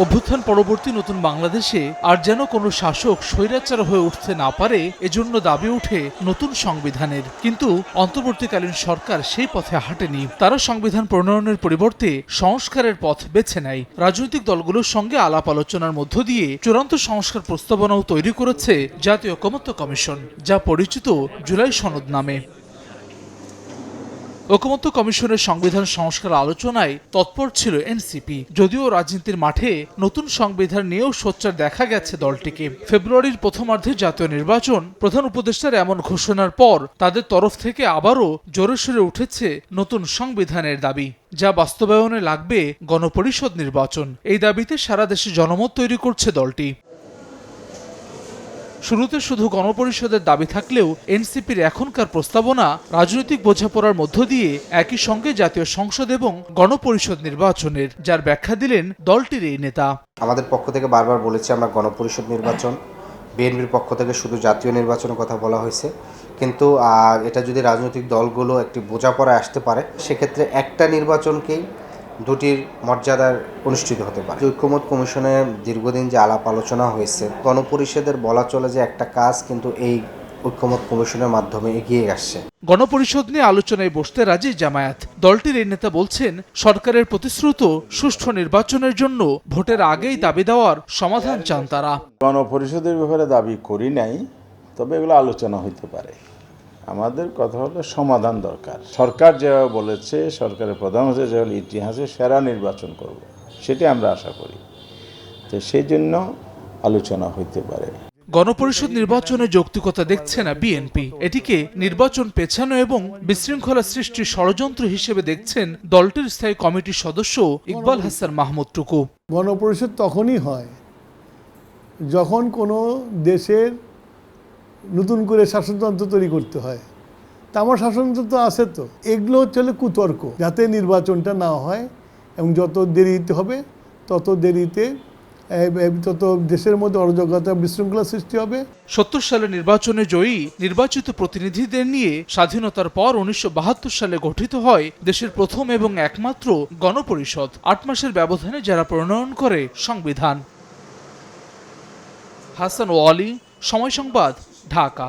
অভ্যুত্থান পরবর্তী নতুন বাংলাদেশে আর যেন কোনো শাসক স্বৈরাচার হয়ে উঠতে না পারে, এজন্য দাবি ওঠে নতুন সংবিধানের। কিন্তু অন্তর্বর্তীকালীন সরকার সেই পথে হাঁটেনি। তারা সংবিধান প্রণয়নের পরিবর্তে সংস্কারের পথ বেছে নেয়। রাজনৈতিক দলগুলোর সঙ্গে আলাপ আলোচনার মধ্য দিয়ে চূড়ান্ত সংস্কার প্রস্তাবনাও তৈরি করেছে জাতীয় ঐকমত্য কমিশন, যা পরিচিত জুলাই সনদ নামে। ঐকমত্য কমিশনের সংবিধান সংস্কার আলোচনায় তৎপর ছিল এনসিপি। যদিও রাজনীতির মাঠে নতুন সংবিধান নিয়েও সোচ্চার দেখা গেছে দলটিকে। ফেব্রুয়ারির প্রথমার্ধে জাতীয় নির্বাচন, প্রধান উপদেষ্টার এমন ঘোষণার পর তাদের তরফ থেকে আবারও জোরে সোরে উঠেছে নতুন সংবিধানের দাবি, যা বাস্তবায়নে লাগবে গণপরিষদ নির্বাচন। এই দাবিতে সারা দেশে জনমত তৈরি করছে দলটি। শুরুতে শুধু গণপরিষদের দাবি থাকলেও এনসিপির এখনকার প্রস্তাবনা রাজনৈতিক বোঝাপড়ার মধ্য দিয়ে একই সঙ্গে জাতীয় সংসদ এবং গণপরিষদ নির্বাচনের, যার ব্যাখ্যা দিলেন দলটির এই নেতা। আমাদের পক্ষ থেকে বারবার বলেছি, আমরা গণপরিষদ নির্বাচন, বিএনপির পক্ষ থেকে শুধু জাতীয় নির্বাচনের কথা বলা হয়েছে। কিন্তু এটা যদি রাজনৈতিক দলগুলো একটি বোঝাপড়ায় আসতে পারে, সেক্ষেত্রে একটা নির্বাচনকেই দুটির মর্যাদার অনুষ্ঠিত হতে পারে। ঐক্যমত কমিশনে দীর্ঘদিন যে আলাপ আলোচনা হয়েছে গণপরিষদের বলা চলে যে একটা কাজ কিন্তু এই ঐক্যমত কমিশনের মাধ্যমে এগিয়ে আসছে। গণপরিষদ নিয়ে আলোচনায় বসতে রাজি জামায়াত। দলটির এই নেতা বলছেন সরকারের প্রতিশ্রুত সুষ্ঠু নির্বাচনের জন্য ভোটের আগেই দাবি দেওয়ার সমাধান চান তারা। গণপরিষদের ব্যাপারে দাবি করি নাই তবে এগুলো আলোচনা হইতে পারে। আমাদের কথা হলো সমাধান দরকার। সরকার যেভাবে বলেছে সরকারের প্রধান হচ্ছে যে ইতিহাসে সেরা নির্বাচন করব। সেটি আমরা আশা করি। তো সেই জন্য আলোচনা হইতে পারে। গণপরিষদ নির্বাচনে যৌক্তিকতা দেখছে না বিএনপি। এটিকে নির্বাচন পেছানো এবং বিশৃঙ্খলা সৃষ্টির ষড়যন্ত্র হিসেবে দেখছেন দলটির স্থায়ী কমিটির সদস্য ইকবাল হাসান মাহমুদ টুকু। গণপরিষদ তখনই হয় যখন কোনো দেশের নতুন করে শাসনতন্ত্র তৈরি করতে হয়। তা আমার শাসনতন্ত্র আছে তো। এগুলো হচ্ছে কুতর্ক, যাতে নির্বাচনটা না হয় এবং যত দেরিতে হবে, তত দেরিতে তত দেশের মধ্যে অরাজকতা বিশৃঙ্খলা সৃষ্টি হবে। সত্তর সালে নির্বাচনে জয়ী নির্বাচিত প্রতিনিধিদের নিয়ে স্বাধীনতার পর উনিশশো বাহাত্তর সালে গঠিত হয় দেশের প্রথম এবং একমাত্র গণপরিষদ। আট মাসের ব্যবধানে যারা প্রণয়ন করে সংবিধান। হাসান ওয়ালি, সময় সংবাদ ঢাকা।